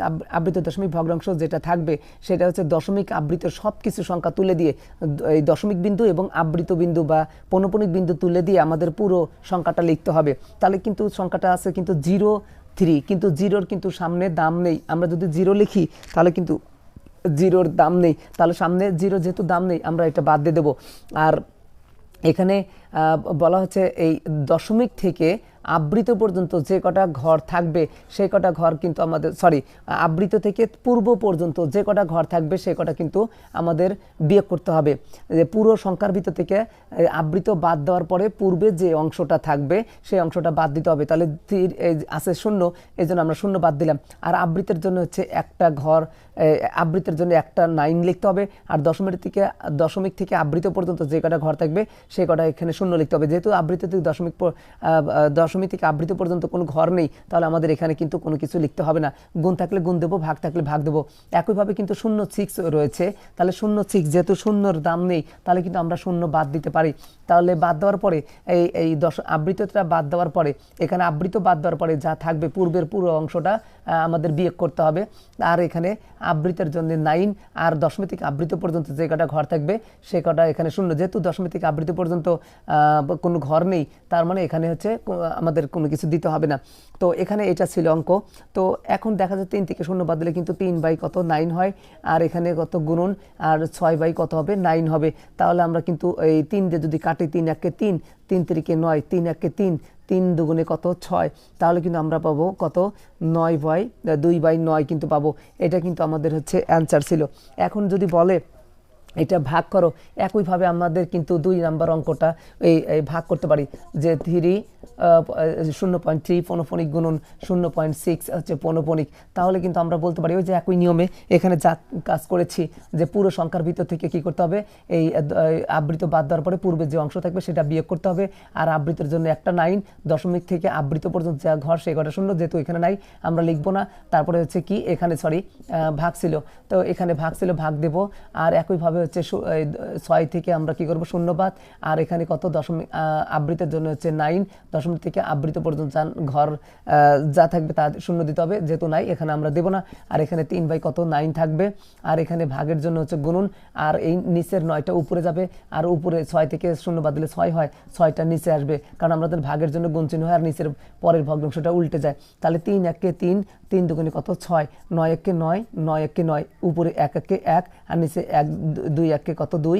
আব- আবৃত দশমিক ভগ্নাংশ যেটা থাকবে, সেটা হচ্ছে দশমিক আবৃত সব কিছু সংখ্যা তুলে দিয়ে, এই দশমিক বিন্দু এবং আবৃত বিন্দু বা পৌনপণিক বিন্দু তুলে দিয়ে আমাদের পুরো সংখ্যাটা লিখতে হবে। তাহলে কিন্তু সংখ্যাটা আছে কিন্তু জিরো থ্রি, কিন্তু জিরোর কিন্তু সামনে দাম নেই। আমরা যদি জিরো লিখি, তাহলে কিন্তু জিরোর দাম নেই। তাহলে সামনে জিরো যেহেতু দাম নেই, আমরা এটা বাদ দিয়ে দেবো। আর এখানে বলা হচ্ছে এই দশমিক থেকে আবৃত পর্যন্ত যে কটা ঘর থাকবে সেই কটা ঘর কিন্তু আমাদের সরি আবৃত থেকে পূর্ব পর্যন্ত যে কটা ঘর থাকবে সেই কটা কিন্তু আমাদের বিয়োগ করতে হবে। যে পুরো সংখ্যার ভিতর থেকে আবৃত বাদ দেওয়ার পরে পূর্বে যে অংশটা থাকবে, সেই অংশটা বাদ দিতে হবে। তাহলে আছে শূন্য, এই জন্য আমরা শূন্য বাদ দিলাম। আর আবৃতের জন্য হচ্ছে একটা ঘর আবৃতের জন্য একটা নাইন লিখতে হবে। আর দশমিক থেকে দশমিক থেকে আবৃত পর্যন্ত যে কটা ঘর থাকবে সেই কটা এখানে শূন্য লিখতে হবে। যেহেতু আবৃত থেকে দশমিক প- আহ, থেকে আবৃত পর্যন্ত কোনো ঘর নেই তাহলে আমাদের এখানে কিন্তু কোনো কিছু লিখতে হবে না। গুণ থাকলে গুণ দেবো ভাগ থাকলে ভাগ দেবো। একইভাবে কিন্তু শূন্য সিক্স রয়েছে তাহলে শূন্য সিক্স যেহেতু শূন্যর দাম নেই তাহলে কিন্তু আমরা শূন্য বাদ দিতে পারি। তাহলে বাদ দেওয়ার পরে এই এই দশ আবৃতটা বাদ দেওয়ার পরে এখানে আবৃত বাদ দেওয়ার পরে যা থাকবে পূর্বের পুরো অংশটা আমাদের বিয়োগ করতে হবে। আর এখানে আবৃতের জন্য নাইন আর দশমিক থেকে আবৃত পর্যন্ত যে কটা ঘর থাকবে সে কটা এখানে শূন্য। যেহেতু দশমিক থেকে আবৃত পর্যন্ত কোনো ঘর নেই তার মানে এখানে হচ্ছে আমাদের কোনো কিছু দিতে হবে না। তো এখানে এটা ছিল অঙ্ক। তো এখন দেখা যায় তিন থেকে শূন্য বাদ দিলে কিন্তু তিন বাই কত? নাইন হয়। আর এখানে কত গুণন? আর ছয় বাই কত হবে? নাইন হবে। তাহলে আমরা কিন্তু এই তিন দিয়ে যদি কাটি তিন একে তিন তিন তিরিকে নয়, তিন একে তিন তিন দুগুণে কত? ছয়। তাহলে কিন্তু আমরা পাবো কত? নয় বাই, দুই বাই নয় কিন্তু পাবো। এটা কিন্তু আমাদের হচ্ছে অ্যান্সার ছিল। এখন যদি বলে এটা ভাগ করো, একইভাবে আমাদের কিন্তু দুই নাম্বার অঙ্কটা এই ভাগ করতে পারি, যে থ্রি শূন্য পয়েন্ট থ্রি পনফনিক গুণন শূন্য পয়েন্ট সিক্স হচ্ছে পনফনিক তাহলে কিন্তু আমরা বলতে পারি, ওই যে একই নিয়মে এখানে যা কাজ করেছি, যে পুরো সংখ্যার ভিতর থেকে কি করতে হবে, এই আবৃত বাদ দেওয়ার পরে পূর্বে যে অংশ থাকবে সেটা বিয়োগ করতে হবে, আর আবৃতের জন্য একটা নাইন দশমিক থেকে আবৃত পর্যন্ত যা ঘর সেই ঘরটা শূন্য, যেহেতু এখানে নাই, আমরা লিখব না। তারপরে হচ্ছে কি, এখানে সরি ভাগ ছিল। তো এখানে ভাগ ছিল, ভাগ দেব, আর একইভাবে হচ্ছে ছয় থেকে আমরা কি করব? শূন্যবাদ আর এখানে কত? দশমিক আবৃতের জন্য হচ্ছে নাইন। দশমিক থেকে আবৃত পর্যন্ত ঘর যা থাকবে তা শূন্য দিতে হবে। যেহেতু নাই, এখানে আমরা দেব না। আর এখানে তিন বাই কত? নাইন থাকবে। আর এখানে ভাগের জন্য হচ্ছে গুণন। আর এই নিচের নয়টা উপরে যাবে। আর উপরে ছয় থেকে শূন্য বাদ দিলে ছয় হয়। ছয়টা নিচে আসবে। কারণ আমাদের ভাগের জন্য গুণ চিহ্ন হয় আর নিচের পরের ভগ্নাংশটা উল্টে যায়। তাহলে তিন একে তিন তিন দুগুণে কত? ছয়। নয় একে নয় নয় একে নয়। উপরে এক একে এক, আর নিচে এক দুই একে কত দুই?